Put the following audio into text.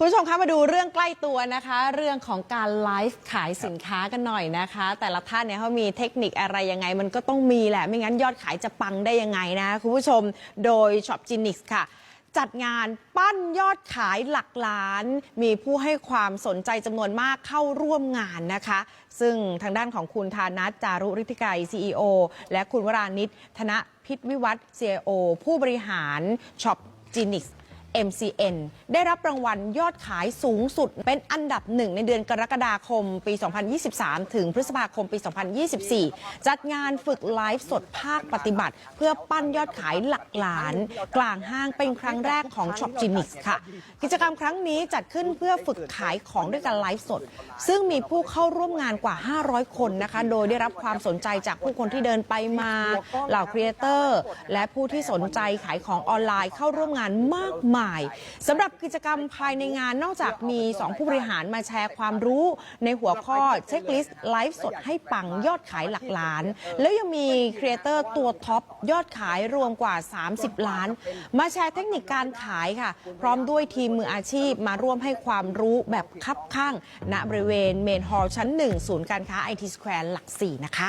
คุณผู้ชมคะมาดูเรื่องใกล้ตัวนะคะ เรื่องของการไลฟ์ขายสินค้ากันหน่อยนะคะ แต่ละท่านเนี่ยเขามีเทคนิคอะไรยังไง มันก็ต้องมีแหละ ไม่งั้นยอดขายจะปังได้ยังไงนะคุณผู้ชมโดย Shop g e n i x ค่ะ จัดงานปั้นยอดขายหลักล้าน มีผู้ให้ความสนใจจำนวนมากเข้าร่วมงานนะคะ ซึ่งทางด้านของคุณธานัทจารุฤทธิไกร CEO และคุณวรานิชธนพิทวิวัฒน์ CIO ผู้บริหาร Shop g e n i x MCN ได้รับรางวัลยอดขายสูงสุดเป็นอันดับหนึ่งในเดือนกรกฎาคมปี 2023 ถึงพฤษภาคมปี 2024 จัดงานฝึกไลฟ์สดภาคปฏิบัติ เพื่อปั้นยอดขายหลักล้าน กลางห้างเป็นครั้งแรกของ Shop g e n i x ค่ะ กิจกรรมครั้งนี้จัดขึ้นเพื่อฝึกขายของด้วยการไลฟ์สด ซึ่งมีผู้เข้าร่วมงานกว่า 500 คนนะคะ โดยได้รับความสนใจจากผู้คนที่เดินไปมาเหล่าครีเอเตอร์และผู้ที่สนใจขายของออนไลน์เข้าร่วมงานมากมายมายสำหรับกิจกรรมภายในงานนอกจากมี 2 ผู้บริหารมาแชร์ความรู้ในหัวข้อเช็คลิสต์ไลฟ์สดให้ปังยอดขายหลักล้าน แล้วยังมีครีเอเตอร์ตัวท็อปยอดขายรวมกว่า 30 ล้าน มาแชร์เทคนิคการขายค่ะ พร้อมด้วยทีมมืออาชีพมาร่วมให้ความรู้แบบคับข้าง ณบริเวณเมนฮอลล์ชั้น 1 ศูนย์การค้าไอทีสแควร์หลัก 4 นะคะ